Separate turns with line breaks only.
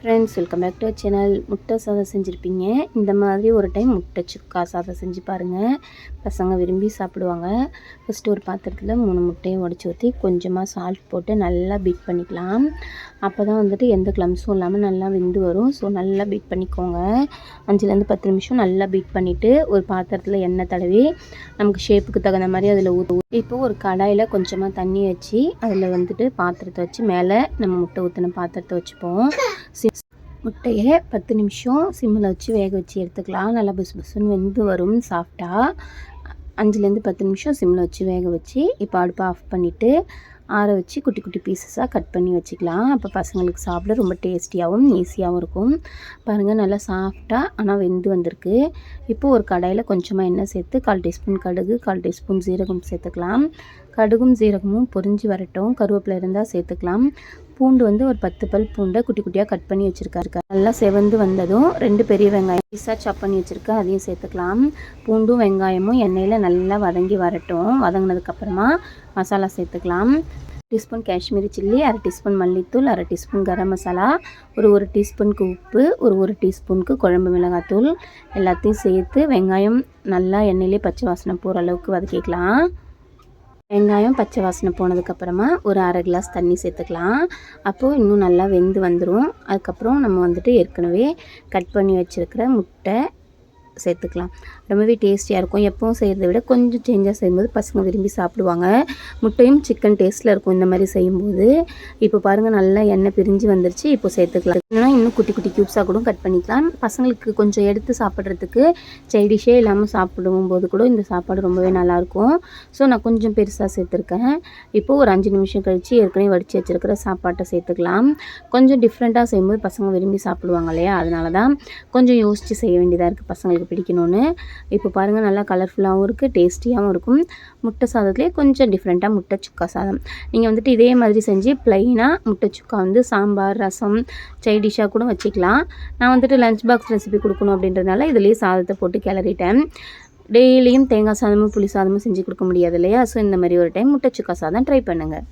Friends welcome back to channel முட்டை சாதம் செஞ்சுருப்பீங்க. இந்த மாதிரி ஒரு டைம் முட்டை சுக்கா சாதம் செஞ்சு பாருங்கள் பசங்க விரும்பி சாப்பிடுவாங்க. ஃபஸ்ட்டு ஒரு பாத்திரத்தில் மூணு முட்டையை உடச்சி ஊற்றி கொஞ்சமாக சால்ட் போட்டு நல்லா பீட் பண்ணிக்கலாம். அப்போ தான் வந்துட்டு எந்த கிளம்ஸும் இல்லாமல் நல்லா வெந்து வரும். ஸோ நல்லா பீட் பண்ணிக்கோங்க. அஞ்சுலேருந்து பத்து நிமிஷம் நல்லா பீட் பண்ணிவிட்டு ஒரு பாத்திரத்தில் எண்ணெய் தடவி நமக்கு ஷேப்புக்கு தகுந்த மாதிரி அதில் ஊற்று இப்போ ஒரு கடாயில் கொஞ்சமாக தண்ணி வச்சு அதில் வந்துட்டு பாத்திரத்தை வச்சு மேலே நம்ம முட்டை ஊற்றின பாத்திரத்தை வச்சுப்போம். முட்டையை பத்து நிமிஷம் சிம்மில் வச்சு வேக வச்சு எடுத்துக்கலாம். நல்லா புஸ் புஸ்ன்னு வெந்து வரும் சாஃப்டாக அஞ்சுலேருந்து பத்து நிமிஷம் சிம்மில் வச்சு வேக வச்சு இப்போ அடுப்பை ஆஃப் பண்ணிவிட்டு ஆற வச்சு குட்டி குட்டி பீசஸாக கட் பண்ணி வச்சுக்கலாம். அப்போ பசங்களுக்கு சாப்பிட ரொம்ப டேஸ்டியாகவும் ஈஸியாகவும் இருக்கும். பாருங்கள் நல்லா சாஃப்டாக ஆனால் வெந்து வந்திருக்கு. இப்போது ஒரு கடாயில் கொஞ்சமாக எண்ணெய் சேர்த்து கால் டீஸ்பூன் கடுகு கால் டீஸ்பூன் ஜீரகம் சேர்த்துக்கலாம். கடுகும் ஜீரகமும் பொரிஞ்சு வரட்டும். கருவேப்பிலை இருந்தால் சேர்த்துக்கலாம். பூண்டு வந்து ஒரு பத்து பல் பூண்டை குட்டி குட்டியாக கட் பண்ணி வச்சுருக்காரு. நல்லா செவந்து வந்ததும் ரெண்டு பெரிய வெங்காயம் பீஸாக சாப் பண்ணி வச்சுருக்கேன். அதையும் சேர்த்துக்கலாம். பூண்டும் வெங்காயமும் எண்ணெயில் நல்லா வதங்கி வரட்டும். வதங்கினதுக்கப்புறமா மசாலா சேர்த்துக்கலாம். டீஸ்பூன் காஷ்மீரி சில்லி அரை டீஸ்பூன் மல்லித்தூள் அரை டீஸ்பூன் கரம் மசாலா ஒரு ஒரு டீஸ்பூனுக்கு உப்பு ஒரு ஒரு டீஸ்பூனுக்கு குழம்பு மிளகாத்தூள். எல்லாத்தையும் சேர்த்து வெங்காயம் நல்லா எண்ணெயிலே பச்சை வாசனை போகிற அளவுக்கு வதக்கிக்கலாம். வெங்காயம் பச்சை வாசனை போனதுக்கப்புறமா ஒரு அரை கிளாஸ் தண்ணி சேர்த்துக்கலாம். அப்போது இன்னும் நல்லா வெந்து வந்துடும் அதுக்கப்புறம் நம்ம வந்துட்டு ஏற்கனவே கட் பண்ணி வச்சுருக்கிற முட்டை சேர்த்துக்கலாம். ரொம்பவே டேஸ்டியாக இருக்கும். எப்பவும் செய்கிறத விட கொஞ்சம் சேஞ்சாக செய்யும்போது பசங்க விரும்பி சாப்பிடுவாங்க. முட்டையும் சிக்கன் டேஸ்ட்டில் இருக்கும் இந்த மாதிரி செய்யும்போது. இப்போ பாருங்கள் நல்லா எண்ணெய் பிரிஞ்சு வந்துருச்சு. இப்போ சேர்த்துக்கலாம். இல்லைனா இன்னும் குட்டி குட்டி க்யூப்ஸாக கூட கட் பண்ணிக்கலாம். பசங்களுக்கு கொஞ்சம் எடுத்து சாப்பிட்றதுக்கு சைடிஷே இல்லாமல் சாப்பிடும் போது கூட இந்த சாப்பாடு ரொம்பவே நல்லாயிருக்கும். ஸோ நான் கொஞ்சம் பெருசாக சேர்த்துருக்கேன். இப்போது ஒரு அஞ்சு நிமிஷம் கழித்து ஏற்கனவே வடித்து வச்சுருக்கிற சாப்பாட்டை சேர்த்துக்கலாம். கொஞ்சம் டிஃப்ரெண்ட்டாக செய்யும்போது பசங்க விரும்பி சாப்பிடுவாங்க இல்லையா? அதனால தான் கொஞ்சம் யோசித்து செய்ய வேண்டியதாக இருக்குது பசங்களுக்கு. பிடிக்கணும்னு. இப்போ பாருங்கள் நல்லா கலர்ஃபுல்லாகவும் இருக்குது டேஸ்டியாகவும் இருக்கும். முட்டை சாதத்துலேயே கொஞ்சம் டிஃப்ரெண்ட்டாக முட்டை சுக்கா சாதம். நீங்கள் வந்துட்டு இதே மாதிரி செஞ்சு ப்ளைனாக முட்டை சுக்கா வந்து சாம்பார் ரசம் சைடிஷாக கூட வச்சுக்கலாம். நான் வந்துட்டு லஞ்ச் பாக்ஸ் ரெசிபி கொடுக்கணும் அப்படின்றதுனால இதுலேயே சாதத்தை போட்டு கிளறிட்டேன். டெய்லியும் தேங்காய் சாதமும் புளி சாதமும் செஞ்சு கொடுக்க முடியாது இல்லையா? ஸோ இந்த மாதிரி ஒரு டைம் முட்டை சுக்கா சாதம் ட்ரை பண்ணுங்கள்